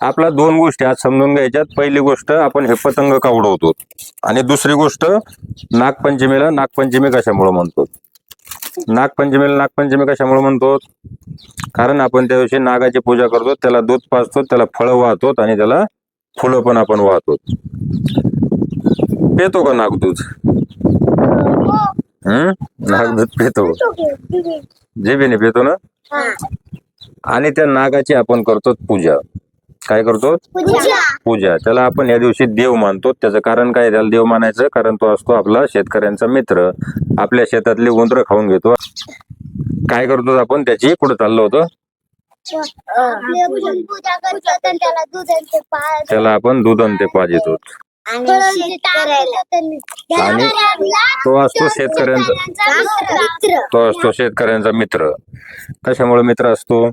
आपल्या दोन गोष्टी आज समजून घ्यायच्यात. पहिली गोष्ट आपण हे पतंग का उडवतो? आणि दुसरी गोष्ट नागपंचमीला नागपंचमी कशामुळे म्हणतो? नागपंचमीला नागपंचमी कशामुळे म्हणतो? कारण आपण त्या दिवशी नागाची पूजा करतो त्याला दूध पाजतो त्याला फळं वाहतो आणि त्याला फुलं पण आपण वाहतो पेतो का नागदूध हम्म नागदूध पेतो. जिबीने पेतो ना? आणि त्या नागाची आपण करतो पूजा. काय करतो? पूजा. त्याला आपण या दिवशी देव मानतो. त्याचं कारण काय त्याला देव मानायचं. कारण तो असतो आपला शेतकऱ्यांचा मित्र. आपल्या शेतातली उंदरं खाऊन घेतो. काय करतो आपण? त्याची कुठं चाललो होतं. आणि त्याला आपण दूध आणि ते पाजितो आणि तो असतो शेतकऱ्यांचा तो असतो शेतकऱ्यांचा मित्र. कशामुळे मित्र असतो?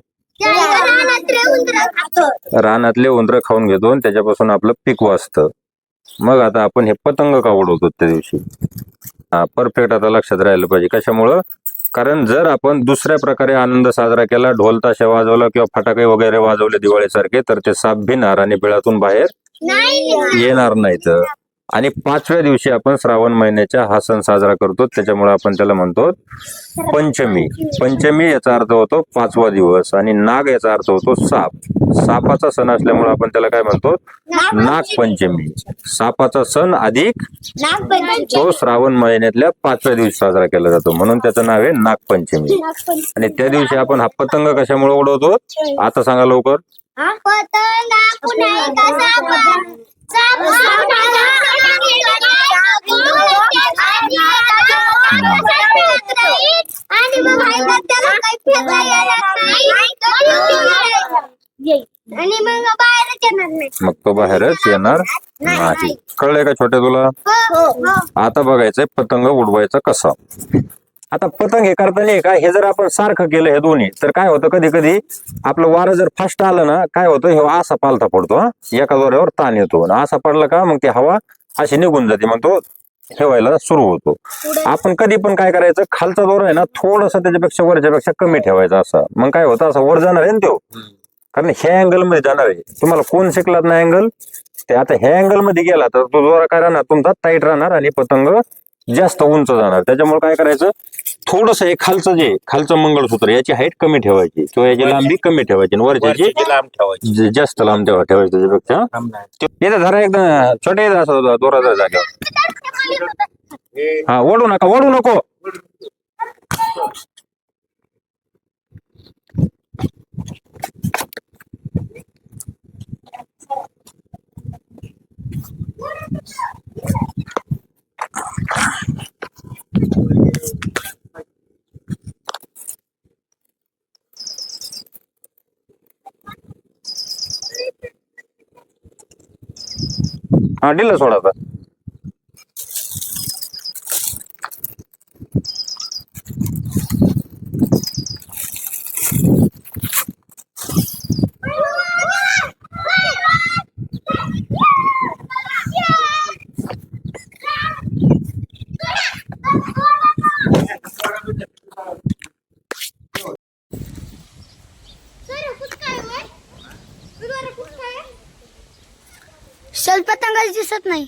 रानातले उंदरं खाऊन घेतो आणि त्याच्यापासून आपलं पीक वाचतं. मग आता आपण हे पतंग का उडवतो त्या दिवशी? हा परफेक्ट आता लक्षात राहिलं पाहिजे. कशामुळं? कारण जर आपण दुसऱ्या प्रकारे आनंद साजरा केला ढोल ताशा वाजवला किंवा फटाके वगैरे वाजवले दिवाळीसारखे तर ते साप भिणार आणि बिळातून बाहेर नाही येणार नाहीत आणि पाचव्या दिवशी आपण श्रावण महिन्याच्या हा सण साजरा करतो. त्याच्यामुळे आपण त्याला म्हणतो पंचमी. पंचमी याचा अर्थ होतो पाचवा दिवस आणि नाग याचा अर्थ होतो साप. सापाचा सण असल्यामुळे आपण त्याला काय म्हणतो? नागपंचमी. सापाचा सण अधिक तो श्रावण महिन्यातल्या पाचव्या दिवशी साजरा केला जातो. म्हणून त्याचं नाव आहे नागपंचमी. आणि त्या दिवशी आपण हा पतंग कशामुळे उडवतो? आता सांगा लवकर. आणि मग बाहेरच येणार नाही मग तो बाहेरच येणार नाही. कळलंय का छोटे तुला? हो हो. आता बघायचंय पतंग उडवायचा कसा? आता पतंग हे करताना नाही का हे जर आपण सारखं केलं हे दोन्ही तर काय होतं? कधी कधी आपलं वारं जर फास्ट आलं ना काय होतं? हे असा पालथा पडतो हा. एका दोऱ्यावर ताण येतो. असा पडला का मग ती हवा अशी निघून जाते मग तो ठेवायला सुरू होतो. आपण कधी पण काय करायचं? खालचा दोरा आहे ना थोडस त्याच्यापेक्षा वरच्यापेक्षा कमी ठेवायचा असा. मग काय होतं? असं वर जाणार आहे ना तो. कारण ह्या अँगलमध्ये जाणार आहे. तुम्हाला कोण शिकलात ना अँगल ते आता ह्या अँगलमध्ये गेला तर तो दोरा काय राहणार? तुमचा टाईट राहणार आणि पतंग जास्त उंच जाणार. त्याच्यामुळे काय करायचं? थोडस हे खालचं जे खालचं मंगळसूत्र याची हाईट कमी ठेवायची. किंवा याची लांबी कमी ठेवायची आणि वरच्याची वरची लांब ठेवायची. जास्त लांब ठेवा ठेवायची त्याच्यापेक्षा. लांब नाही. येतं धरा एकदा छोटे येतं असं दोरा जागेवर. हा ओढू नका ओढू नको. हा दिलं सोडा आता पतंगाच दिसत नाही.